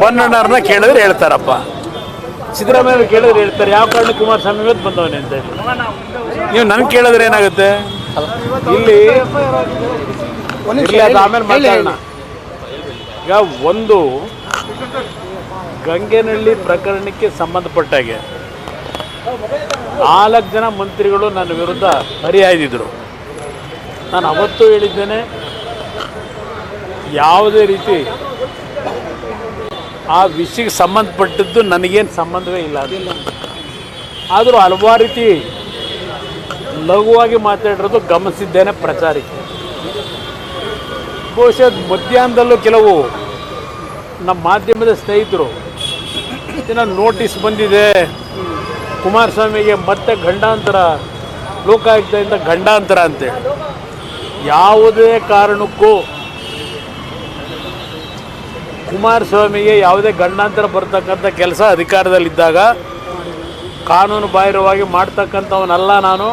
ಪೊನ್ನಣ್ಣವ್ರನ್ನ ಕೇಳಿದ್ರೆ ಹೇಳ್ತಾರಪ್ಪ. ಸಿದ್ದರಾಮಯ್ಯ ಕೇಳಿದ್ರೆ ಹೇಳ್ತಾರೆ. ಯಾವ ಕಾರಣ ಕುಮಾರಸ್ವಾಮಿ ಇವತ್ತು ಬಂದವನೇ ಅಂತ ನೀವು ನನ್ಗೆ ಕೇಳಿದ್ರೆ ಏನಾಗುತ್ತೆ? ಇಲ್ಲಿ ಇಲ್ಲಿ ಅದು ಆಮೇಲೆ ಮಾತಾಡೋಣ. ಈಗ ಒಂದು ಗಂಗೆನಹಳ್ಳಿ ಪ್ರಕರಣಕ್ಕೆ ಸಂಬಂಧಪಟ್ಟಾಗೆ ನಾಲ್ಕು ಜನ ಮಂತ್ರಿಗಳು ನನ್ನ ವಿರುದ್ಧ ಹರಿಹಾಯ್ದಿದ್ರು ನಾನು ಅವತ್ತು ಹೇಳಿದ್ದೇನೆ ಯಾವುದೇ ರೀತಿ ಆ ವಿಷಯಕ್ಕೆ ಸಂಬಂಧಪಟ್ಟದ್ದು ನನಗೇನು ಸಂಬಂಧವೇ ಇಲ್ಲ. ಅದಿಲ್ಲ ಆದರೂ ಹಲವಾರು ರೀತಿ ಲಘುವಾಗಿ ಮಾತಾಡಿರೋದು ಗಮನಿಸಿದ್ದೇನೆ ಪ್ರಚಾರಕ್ಕೆ. ಬಹುಶಃ ಮಧ್ಯಾಹ್ನದಲ್ಲೂ ಕೆಲವು ನಮ್ಮ ಮಾಧ್ಯಮದ ಸ್ನೇಹಿತರು ಏನೋ ನೋಟಿಸ್ ಬಂದಿದೆ. ಕುಮಾರಸ್ವಾಮಿಗೆ ಮತ್ತೆ ಗಂಡಾಂತರ ಲೋಕಾಯುಕ್ತದಿಂದ ಗಂಡಾಂತರ ಅಂತೇಳಿ. ಯಾವುದೇ ಕಾರಣಕ್ಕೂ ಕುಮಾರಸ್ವಾಮಿಗೆ ಯಾವುದೇ ಗಂಡಾಂತರ ಬರ್ತಕ್ಕಂಥ ಕೆಲಸ ಅಧಿಕಾರದಲ್ಲಿದ್ದಾಗ ಕಾನೂನು ಬಾಹಿರವಾಗಿ ಮಾಡ್ತಕ್ಕಂಥವನಲ್ಲ ನಾನು.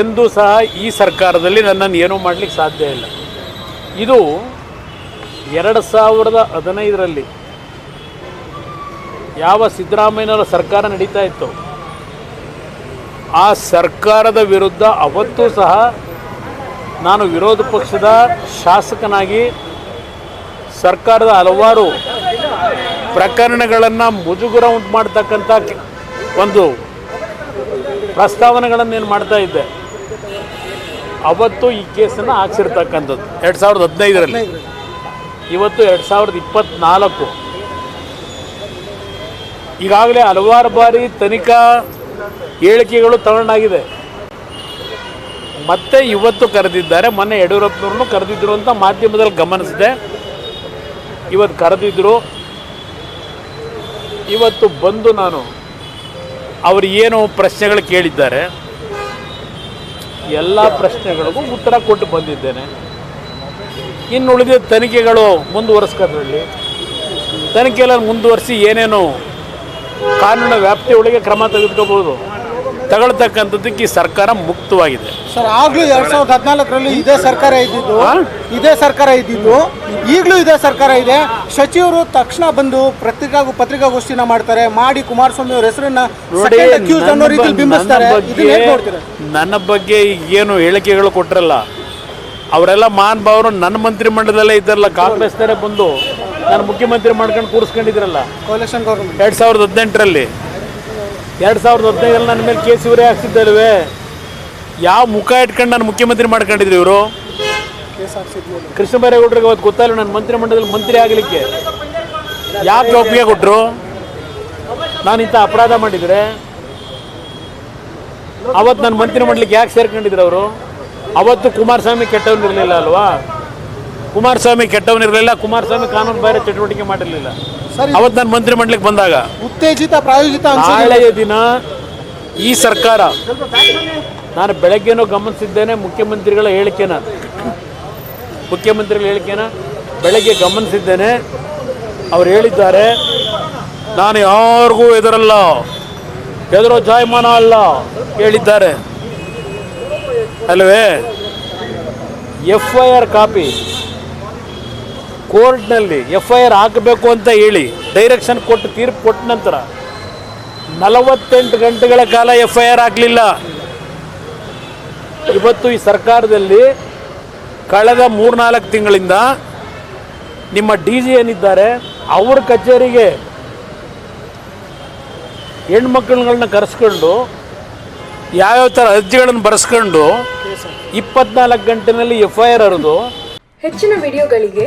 ಎಂದೂ ಸಹ ಈ ಸರ್ಕಾರದಲ್ಲಿ ನನ್ನನ್ನು ಏನೂ ಮಾಡಲಿಕ್ಕೆ ಸಾಧ್ಯ ಇಲ್ಲ. ಇದು ಎರಡು ಸಾವಿರದ ಹದಿನೈದರಲ್ಲಿ ಯಾವ ಸಿದ್ದರಾಮಯ್ಯನವರ ಸರ್ಕಾರ ನಡೀತಾ ಇತ್ತು? ಆ ಸರ್ಕಾರದ ವಿರುದ್ಧ ಅವತ್ತೂ ಸಹ ನಾನು ವಿರೋಧ ಪಕ್ಷದ ಶಾಸಕನಾಗಿ ಸರ್ಕಾರದ ಹಲವಾರು ಪ್ರಕರಣಗಳನ್ನು ಮುಜುಗುರ ಉಂಟು ಮಾಡ್ತಕ್ಕಂಥ ಒಂದು ಪ್ರಸ್ತಾವನೆಗಳನ್ನು ಏನು ಮಾಡ್ತಾ ಇದ್ದೆ. ಅವತ್ತು ಈ ಕೇಸನ್ನು ಹಾಕ್ಸಿರ್ತಕ್ಕಂಥದ್ದು. ಎರಡು ಸಾವಿರದ ಹದಿನೈದರಲ್ಲಿ. ಇವತ್ತು ಎರಡು ಸಾವಿರದ ಇಪ್ಪತ್ತ್ನಾಲ್ಕು ಈಗಾಗಲೇ ಹಲವಾರು ಬಾರಿ ತನಿಖಾ ಹೇಳಿಕೆಗಳು ತಗೊಂಡಾಗಿದೆ. ಮತ್ತೆ ಇವತ್ತು ಕರೆದಿದ್ದಾರೆ. ಮೊನ್ನೆ ಯಡಿಯೂರಪ್ಪನವ್ರನ್ನು ಕರೆದಿದ್ರು ಅಂತ ಮಾಧ್ಯಮದಲ್ಲಿ ಗಮನಿಸಿದೆ. ಇವತ್ತು ಕರೆದಿದ್ರು. ಇವತ್ತು ಬಂದು ನಾನು ಅವರು ಏನು ಪ್ರಶ್ನೆಗಳು ಕೇಳಿದ್ದಾರೆ. ಎಲ್ಲ ಪ್ರಶ್ನೆಗಳಿಗೂ ಉತ್ತರ ಕೊಟ್ಟು ಬಂದಿದ್ದೇನೆ. ಇನ್ನು ಉಳಿದ ತನಿಖೆಗಳು ಮುಂದುವರಿಸ್ಕೋದ್ರಲ್ಲಿ. ತನಿಖೆಲ್ಲ ಮುಂದುವರಿಸಿ ಏನೇನು ಕಾನೂನಿನ ವ್ಯಾಪ್ತಿಯೊಳಗೆ ಕ್ರಮ ತೆಗೆದುಕೋಬಹುದು ತಗೊಳ್ತಕ್ಕಂಥದ್ದಕ್ಕೆ ಈ ಸರ್ಕಾರ ಮುಕ್ತವಾಗಿದೆ. ಸರ್ ಆಗ್ಲೂ ಎರಡ್ ಸಾವಿರದ ಹದಿನಾಲ್ಕರಲ್ಲಿ ಇದೇ ಸರ್ಕಾರ ಇದ್ದಿದ್ದು? ಇದೇ ಸರ್ಕಾರ ಇದ್ದಿದ್ದು ಈಗಲೂ ಇದೇ ಸರ್ಕಾರ ಇದೆ. ಸಚಿವರು ತಕ್ಷಣ ಬಂದು ಪತ್ರಿಕಾ ಪತ್ರಿಕಾಗೋಷ್ಠಿನ ಮಾಡ್ತಾರೆ ಮಾಡಿ ಕುಮಾರಸ್ವಾಮಿ ಅವ್ರ ಹೆಸರನ್ನ ನೋಡಿ second accused ಅನ್ನೋ ನನ್ನ ರೀತಿಲಿ ಬಿಂಬಿಸ್ತಾರೆ ನನ್ನ ಇದನ್ನ ಬಗ್ಗೆ ಹೇಗ್ ನೋಡ್ತೀರಾ? ನನ್ನ ಬಗ್ಗೆ ಏನು ಹೇಳಿಕೆಗಳು ಕೊಟ್ರಲ್ಲ ಅವರೆಲ್ಲ ಮಾನ್ ಭಾವರು ನನ್ನ ಮಂತ್ರಿಮಂಡಲದಲ್ಲೇ ಇದ್ದಾರಲ್ಲ ಕಾಂಗ್ರೆಸ್ನವರೇ ಬಂದು ನಾನು ಮುಖ್ಯಮಂತ್ರಿ ಮಾಡ್ಕೊಂಡು ಕೂರಿಸ್ಕೊಂಡಿದ್ರಲ್ಲ. ಗೌರ್ಮೆಂಟ್ ಎರಡು ಸಾವಿರದ ಹದಿನೆಂಟರಲ್ಲಿ ಎರಡು ಸಾವಿರದ ಹದಿನೈದರಲ್ಲಿ ನನ್ನ ಮೇಲೆ ಕೇಸ್ ಇವರೇ ಹಾಕ್ಸಿದ್ದಲ್ವೇ? ಯಾವ ಮುಖ ಇಟ್ಕೊಂಡು ನಾನು ಮುಖ್ಯಮಂತ್ರಿ ಮಾಡ್ಕೊಂಡಿದ್ರು ಇವರು? ಕೃಷ್ಣ ಬೈರೇಗೌಡರಿಗೆ ಅವತ್ತು ಗೊತ್ತಾಯಿಲ್ಲ ನನ್ನ ಮಂತ್ರಿಮಂಡಲದಲ್ಲಿ ಮಂತ್ರಿ ಆಗಲಿಕ್ಕೆ. ಯಾಕೆ ಒಪ್ಪಿಗೆ ಕೊಟ್ಟರು ನಾನು ಇಂಥ ಅಪರಾಧ ಮಾಡಿದರೆ? ಅವತ್ತು ನನ್ನ ಮಂತ್ರಿಮಂಡಲಕ್ಕೆ ಯಾಕೆ ಸೇರ್ಕೊಂಡಿದ್ರು ಅವರು? ಅವತ್ತು ಕುಮಾರಸ್ವಾಮಿ ಕೆಟ್ಟವನಿರಲಿಲ್ಲ ಅಲ್ವಾ? ಕುಮಾರಸ್ವಾಮಿ ಕೆಟ್ಟವನಿರಲಿಲ್ಲ ಕುಮಾರಸ್ವಾಮಿ ಕಾನೂನು ಬಾಹಿರ ಚಟುವಟಿಕೆ ಮಾಡಿರಲಿಲ್ಲ. ಅವತ್ತು ಮಂತ್ರಿ ಮಂತ್ರಿಮಂಡಲಕ್ಕೆ ಬಂದಾಗ ಉತ್ತೇಜಿತ ಪ್ರಾಯೋಜಿತ ನಾಳೆಯ ದಿನ ಈ ಸರ್ಕಾರ ನಾನು ಬೆಳಗ್ಗೆನೂ ಗಮನಿಸಿದ್ದೇನೆ ಮುಖ್ಯಮಂತ್ರಿಗಳ ಹೇಳಿಕೆನ. ಮುಖ್ಯಮಂತ್ರಿಗಳ ಹೇಳಿಕೆನ ಬೆಳಗ್ಗೆ ಗಮನಿಸಿದ್ದೇನೆ. ಅವ್ರು ಹೇಳಿದ್ದಾರೆ ನಾನು ಯಾರಿಗೂ ಎದುರಲ್ಲ ಎದುರೋ ಜಾಯಮಾನ ಅಲ್ಲ ಹೇಳಿದ್ದಾರೆ. ಅಲ್ವೇ? ಎಫ್ ಐ ಆರ್ ಕಾಪಿ ಕೋರ್ಟ್ನಲ್ಲಿ ಎಫ್ ಐ ಆರ್ ಹಾಕಬೇಕು ಅಂತ ಹೇಳಿ ಡೈರೆಕ್ಷನ್ ಕೊಟ್ಟು ತೀರ್ಪು ಕೊಟ್ಟ ನಂತರ ನಲವತ್ತೆಂಟು ಗಂಟೆಗಳ ಕಾಲ ಎಫ್ ಐ ಆರ್ ಆಗಲಿಲ್ಲ. ಇವತ್ತು ಈ ಸರ್ಕಾರದಲ್ಲಿ ಕಳೆದ ಮೂರ್ನಾಲ್ಕು ತಿಂಗಳಿಂದ ನಿಮ್ಮ ಡಿ ಜಿ ಏನಿದ್ದಾರೆ, ಅವ್ರ ಕಚೇರಿಗೆ ಹೆಣ್ಮಕ್ಳುಗಳನ್ನ ಕರೆಸ್ಕೊಂಡು ಯಾವ್ಯಾವ ಥರ ಅರ್ಜಿಗಳನ್ನು ಬರೆಸ್ಕೊಂಡು ಇಪ್ಪತ್ನಾಲ್ಕು ಗಂಟೆನಲ್ಲಿ ಎಫ್ ಐ ಆರ್ ಹರಿದು ಹೆಚ್ಚಿನ ವಿಡಿಯೋಗಳಿಗೆ